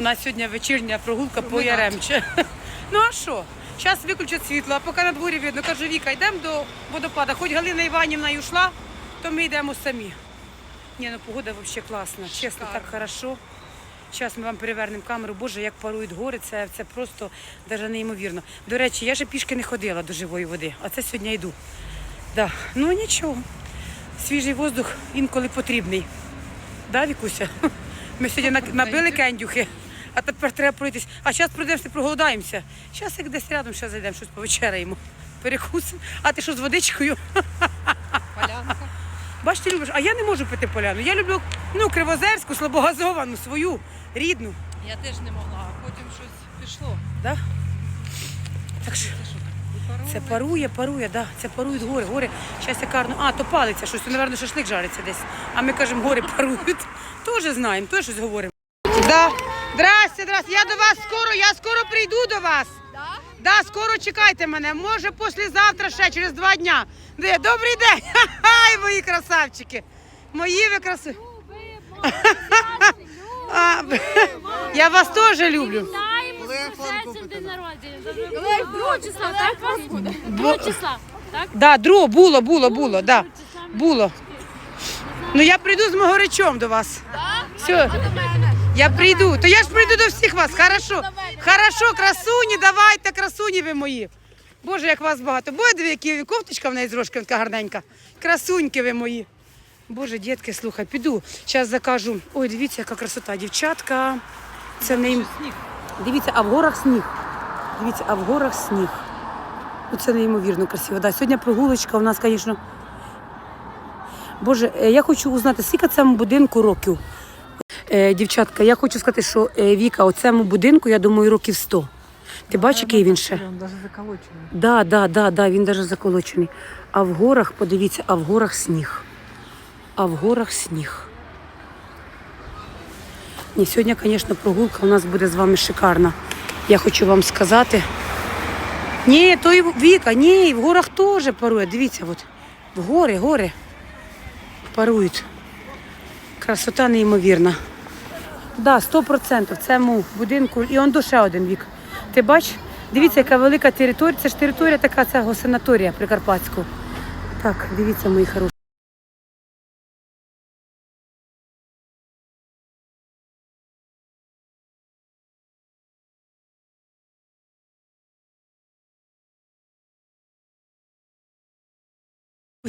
У нас сьогодні вечірня прогулка по Яремче. Ну а що? Зараз виключать світло, а поки на дворі видно. Кажу, Віка, йдемо до водопада. Хоч Галина Іванівна й ушла, то ми йдемо самі. Ні, ну погода взагалі класна. Чесно, так хорошо. Зараз ми вам перевернемо камеру. Боже, як парують гори, це, це просто даже неймовірно. До речі, я ще пішки не ходила до живої води, а це сьогодні йду. Да. Ну нічого. Свіжий воздух інколи потрібний. Да, Вікуся? Ми сьогодні набили кендюхи, а тепер треба пройтись. А зараз пройдемо, проголодаємося. Зараз як десь рядом ще зайдемо, щось повечеряємо. Перекусимо. А ти що з водичкою? Полянка. Бачите, любиш, а я не можу пити поляну. Я люблю ну, кривозерську, слабогазовану, свою, рідну. Я теж не могла, а потім щось пішло. Да? Так що Це парує, парує, да. це парують гори. Гори, зараз я а, то палиться щось, то, мабуть, шашлик жариться десь. А ми кажемо, гори парують. Теж знаємо, теж щось говоримо. Да. Здрасте, здрасте. Я до вас скоро, я скоро прийду до вас. Да, скоро чекайте мене. Може, післязавтра ще через два дня. Добрий день! Ай, мої красавчики! Мої ви краси. Я вас теж люблю. Другого числа, так? вас буде? Другого числа, так? Да, друго, було, було, було, да. Було. Ну я прийду з Могоричом до вас. Все. Я прийду. То я ж прийду до всіх вас. Хорошо. Хорошо, красуні, давайте, красуні ви мої. Боже, як вас багато. Боже, дві, які кофточка в неї з рожки така гарненька. Красуньки ви мої. Боже, дітки, слухай, піду. Зараз закажу. Ой, дивіться, яка красота, дівчатка. Це в неї. Дивіться, а в горах сніг. Дивіться, а в горах сніг. Ну, це неймовірно красиво. Да, сьогодні прогулочка у нас, звісно. Боже, е, я хочу узнати, скільки цьому будинку років. Е, дівчатка, я хочу сказати, що е, Віка, оцьому будинку, я думаю, років 100. Ти бачиш, який він ще? Він навіть заколочений. Да, да, да, да, він навіть заколочений. А в горах, подивіться, а в горах сніг. А в горах сніг. Ні, сьогодні, звісно, прогулка у нас буде з вами шикарна. Я хочу вам сказати. Ні, то і Віка, ні, в горах теж парує. Дивіться, от. В гори, гори парують. Красота неймовірна. Да, 100% Це му будинку. І он ще один вік. Ти бач? Дивіться, яка велика територія. Це ж територія така це санаторія Прикарпатську. Так, дивіться, мої хороші.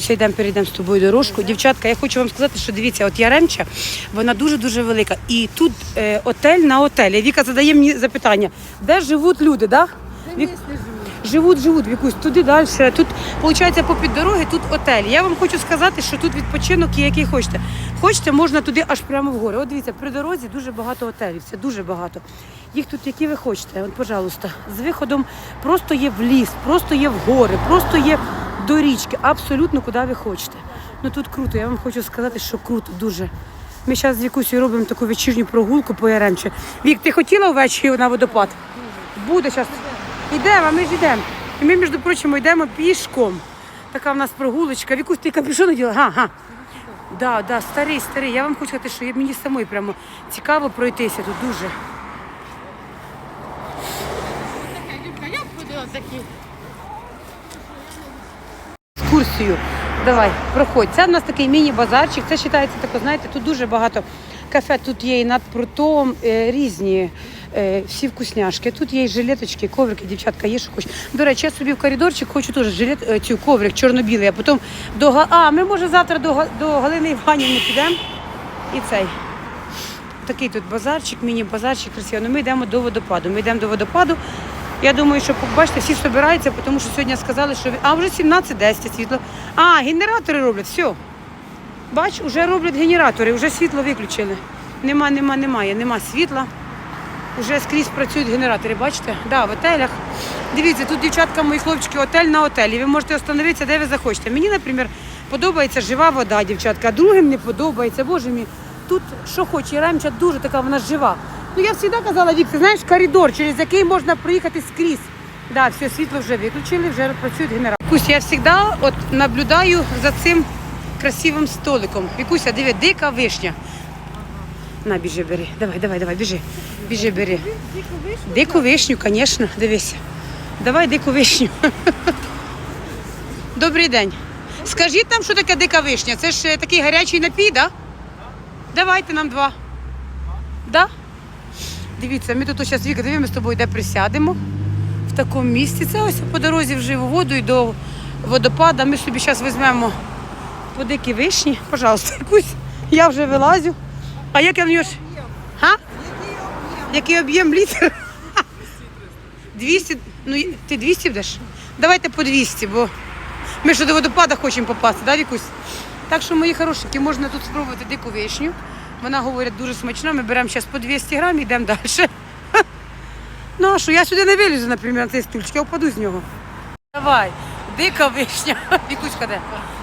Ще йдемо, перейдемо з тобою дорожку. Дівчатка, я хочу вам сказати, що дивіться, от Яремча, вона дуже-дуже велика. І тут е, отель на отелі. Віка задає мені запитання, де живуть люди, да? Вік... Живуть, живуть, Вікусь, туди далі. Тут, виходить, попід дороги, тут отель. Я вам хочу сказати, що тут відпочинок є, який хочете. Хочете, можна туди аж прямо в гори. От дивіться, при дорозі дуже багато отелів, це дуже багато. Їх тут які ви хочете, от, пожалуйста, з виходом просто є в ліс, просто є в гори, просто є до річки, абсолютно куди ви хочете. Ну тут круто, я вам хочу сказати, що круто, дуже. Ми зараз з Вікусею робимо таку вечірню прогулку по Яремче. Вік, ти хотіла ввечері на водопад? Буде зараз. Йдемо, а ми ж йдемо. І ми, між прочим, йдемо пішком. Така в нас прогулочка. Вікусь, ти капюшон наділа? Га, га. Да, да, старий, старий. Я вам хочу сказати, що мені самої прямо цікаво пройтися тут дуже. Я б ходила такі. Екскурсію. Давай, проходь. Це в нас такий міні-базарчик. Це вважається тако, знаєте, тут дуже багато кафе. Тут є і над прутом е, різні е, всі вкусняшки. Тут є і жилеточки, коврики, дівчатка, є що хочеш. До речі, я собі в коридорчик хочу теж жилет, е, цю коврик чорно-білий, а потім до А, ми може завтра до, до Галини Іванівни підемо. І цей. Такий тут базарчик, міні-базарчик красивий. Ну, ми йдемо до водопаду. Ми йдемо до водопаду. Я думаю, що бачите, всі збираються, тому що сьогодні сказали, що а вже 17.10 світло. А, генератори роблять, все. Бач, вже роблять генератори, вже світло виключили. Нема, нема, немає, нема світла. Уже скрізь працюють генератори, бачите? Да, в отелях. Дивіться, тут дівчатка, мої хлопчики, отель на отелі. Ви можете остановитися, де ви захочете. Мені, наприклад, подобається жива вода, дівчатка, а другим не подобається. Боже мій, тут що хоче, ремча дуже така, вона жива. Ну я завжди казала, Вік, ти знаєш, коридор, через який можна проїхати скрізь. Да, все, світло вже виключили, вже працюють генератори. Вікуся, я завжди от наблюдаю за цим красивим столиком. Вікуся, диви, дика вишня. На, біжи, бери. Давай, давай, давай, біжи. Біжи, бери. Дику вишню, звісно, дивися. Давай дику вишню. Добрий день. Скажіть нам, що таке дика вишня? Це ж е, такий гарячий напій, да? Давайте нам два. Да? Дивіться, ми тут зараз Віка, дивимо, ми з тобою де присядемо в такому місці. Це ось по дорозі в воду і до водопада. Ми собі зараз візьмемо по дикі вишні. Пожалуйста, якусь. Я вже вилазю. А як я в нього? Га? Який об'єм літр? 200, ну ти 200 будеш? Давайте по 200, бо ми ж до водопада хочемо попасти, да, Вікусь? Так що, мої хорошенькі, можна тут спробувати дику вишню. Вона говорить дуже смачна. Ми беремо зараз по 200 грам і йдемо далі. Ну а що, я сюди не вилізу, наприклад, на цей стульчик, я впаду з нього. Давай, дика вишня. Вікуська де?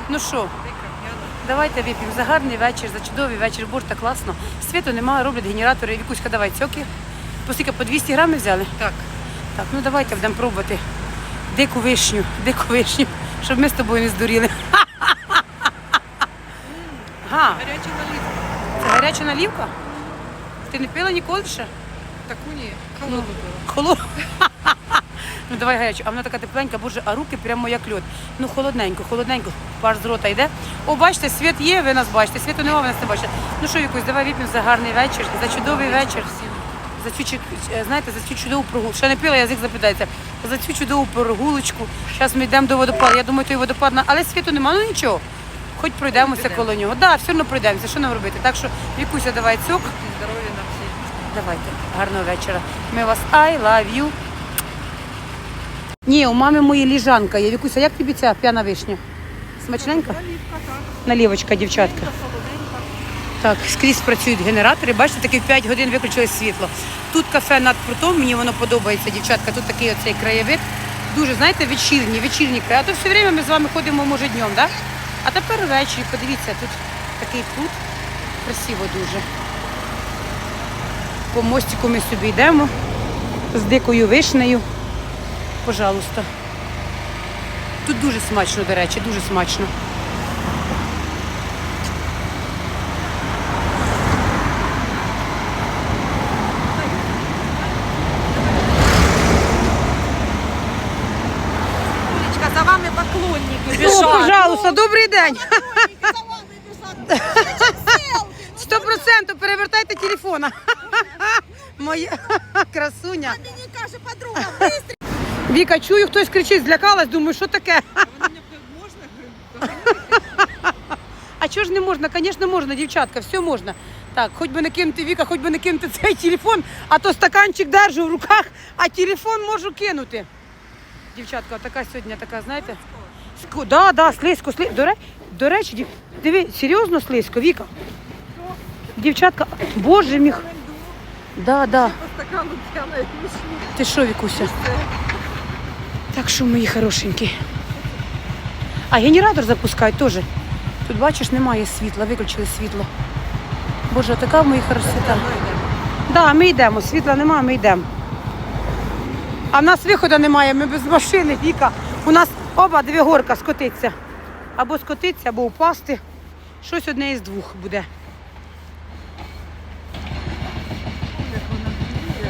Ну що? Давайте вип'ємо за гарний вечір, за чудовий вечір. Так класно. Світу немає, роблять генератори. Вікуська, давай цьоки. По скільки, по 200 грамів взяли? Так. Так, ну давайте будемо пробувати дику вишню, дику вишню, щоб ми з тобою не здуріли. Га, Гарячий налив. це гаряча налівка? Ти не пила ніколи ще? Таку ні. Холодну було. Холо. Ну давай гарячу, а вона така тепленька, боже, а руки прямо як льод. Ну холодненько, холодненько, пар з рота йде. О, бачите, світ є, ви нас бачите, світу немає, ви нас не бачите. Ну що, якось, давай вип'ємо за гарний вечір, за чудовий вечір. За цю е, знаєте, за цю чудову прогулку. Ще не пила, язик запитається. За цю чудову прогулочку. Зараз ми йдемо до водопаду. Я думаю, той водопад, на- але світу немає, ну нічого. Хоч пройдемося коло нього. Так, да, все одно пройдемося. Що нам робити? Так що, Вікуся, давай цьок. Здоров'я на всі. Давайте, гарного вечора. Ми вас I love you. Ні, у мами моєї ліжанка є. Вікуся, як тобі ця п'яна вишня? Смачненька? Налівочка, дівчатка. Так, скрізь працюють генератори. Бачите, таки в 5 годин виключили світло. Тут кафе над прутом, мені воно подобається, дівчатка. Тут такий оцей краєвид. Дуже, знаєте, вечірній, вечірній край. А то все время ми з вами ходимо, може, днем, да? А тепер ввечері, подивіться, тут такий пруд. Красиво дуже. По мостику ми собі йдемо з дикою вишнею. Пожалуйста. Тут дуже смачно, до речі, дуже смачно. Юлечка, за вами поклонники О, пожалуйста, добрий день. Сто процентів перевертайте телефона. Моя красуня. Мені каже подруга. Віка, чую, хтось кричить, злякалась, думаю, що таке? А чого ж не можна? Звісно, можна, дівчатка, все можна. Так, хоч би не кинути Віка, хоч би не кинути цей телефон, а то стаканчик держу в руках, а телефон можу кинути. Дівчатка, така сьогодні, така, знаєте? Ску... Да, да, слизько, слизько. До. До речі, дів... диви, серйозно слизько, Віка. Дівчатка, боже мій. Да, да. Ти що, Вікуся? Так що, мої хорошенькі. А генератор запускають теж. Тут бачиш, немає світла, виключили світло. Боже, така мої красота. Так, ми йдемо, світла немає, ми йдемо. А в нас виходу немає, ми без машини, Віка. У нас оба дві горка скотиться. Або скотиться, або впасти. Щось одне із двох буде.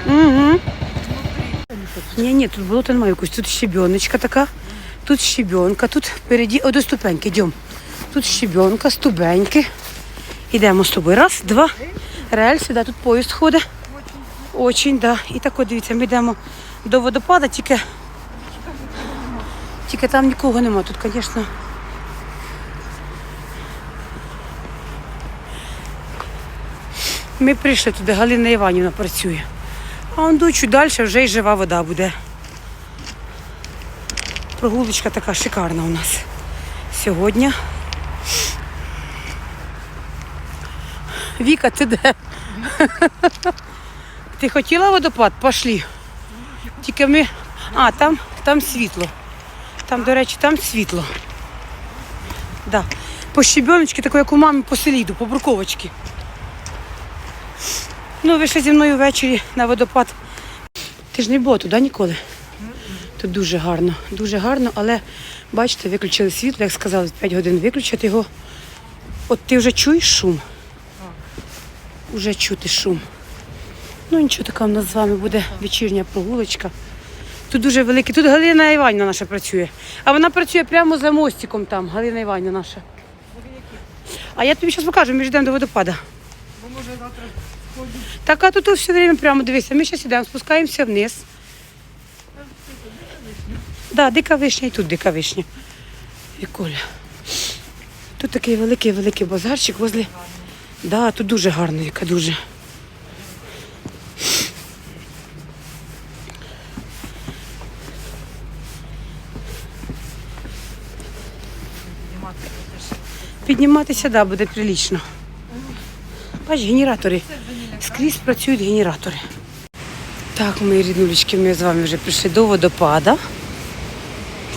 Угу. Ні, ні, тут болота немає якось. Тут щебеночка така, тут щебенка, тут впереді, о, до ступеньки, йдемо. Тут щебенка, ступеньки. Йдемо з тобою. Раз, два. Рельси, да, тут поїзд ходить. Очень, да. І так от дивіться, ми йдемо до водопада, тільки, тільки там нікого нема. Тут, звісно. Ми прийшли туди, Галина Іванівна працює. А он дочу далі вже й жива вода буде. Прогулочка така шикарна у нас сьогодні. Віка, ти де? Ти хотіла водопад? Пошлі. Тільки ми. А, там, там світло. Там, до речі, там світло. Да. По щебеночки, такої, як у мами по селіду, по бруковочки. Ну, ви ще зі мною ввечері на водопад. Ти ж не було туди ніколи. Тут дуже гарно, дуже гарно, але бачите, виключили світло, як сказали, 5 годин виключити його. От ти вже чуєш шум? Уже чути шум. Ну нічого, така в нас з вами буде вечірня прогулочка. Тут дуже великий. Тут Галина Іванівна наша працює. А вона працює прямо за мостиком там, Галина Іванівна наша. А я тобі зараз покажу, ми ж йдемо до водопада. Бо може завтра Так, а тут все время прямо дивися. Ми зараз йдемо, спускаємося вниз. Да, дика вишня і тут дика вишня. Віколя. Тут такий великий-великий базарчик возле. Да, тут дуже гарно, яка дуже. Підніматися, да, буде прилічно. Бач, генератори. Скрізь працюють генератори. Так, мої ріднулечки, ми з вами вже прийшли до водопада.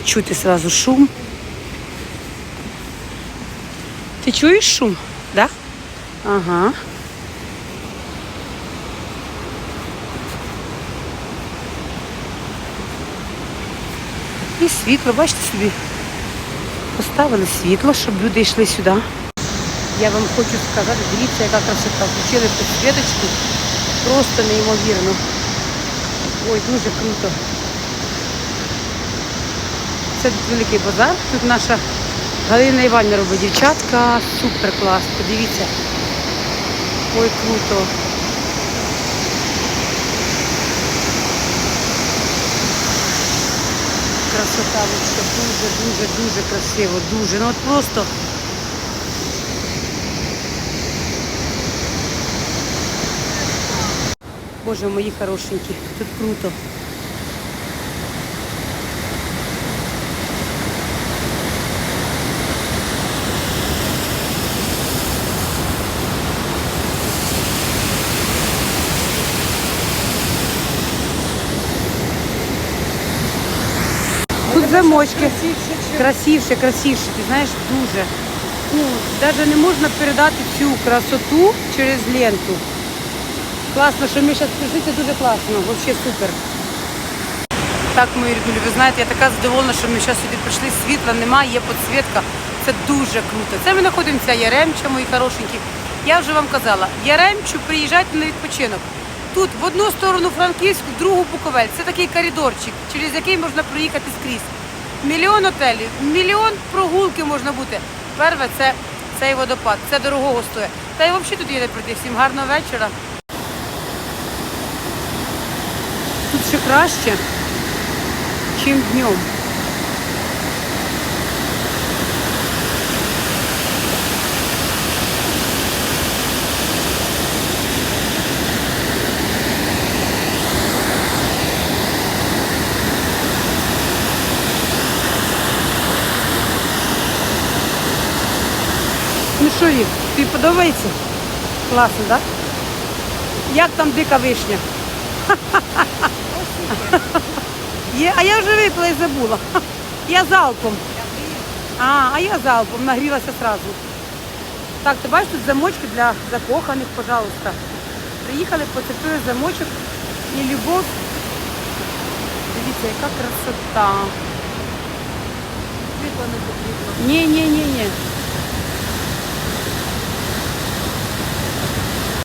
Чути сразу шум. Ти чуєш шум? Да? Ага. І світло, бачите собі. Поставили світло, щоб люди йшли сюди. Я вам хочу сказати, дивіться, яка красота. Включили підсвіточку. Просто неймовірно. Ой, дуже круто. Це великий базар. Тут наша Галина Іванівна робить дівчатка. Супер клас. Подивіться. Ой, круто. Красота, вообще дуже, дуже, дуже красиво, дуже. Ну от просто. Боже, мої хорошенькі, тут круто. Замочки. Красивше, красивше, ти знаєш, дуже. Ну, навіть не можна передати цю красоту через ленту. Класно, що ми зараз прийшли, це дуже класно, взагалі супер. Так, мої ріднулі, ви знаєте, я така задоволена, що ми зараз сюди прийшли, світла немає, є підсвітка. Це дуже круто. Це ми знаходимося Яремча, мої хорошенькі. Я вже вам казала, Яремчу приїжджайте на відпочинок. Тут в одну сторону Франківську, в другу Буковель. Це такий коридорчик, через який можна проїхати скрізь. Мільйон отелів, мільйон прогулки можна бути. Перше це цей водопад, це дорогого стоїть. Та й взагалі тут є не пройти. Всім гарного вечора. Тут ще краще, ніж днем. Ну що, Вік, тобі подобається? Класно, так? Як там дика вишня? Є, а я вже випила і забула. Я залпом. А, а я залпом нагрілася одразу. Так, ти бачиш, тут замочки для закоханих, пожалуйста. Приїхали, поцепили замочок і любов. Дивіться, яка красота. Світло не потрібно. Ні, ні, ні, ні.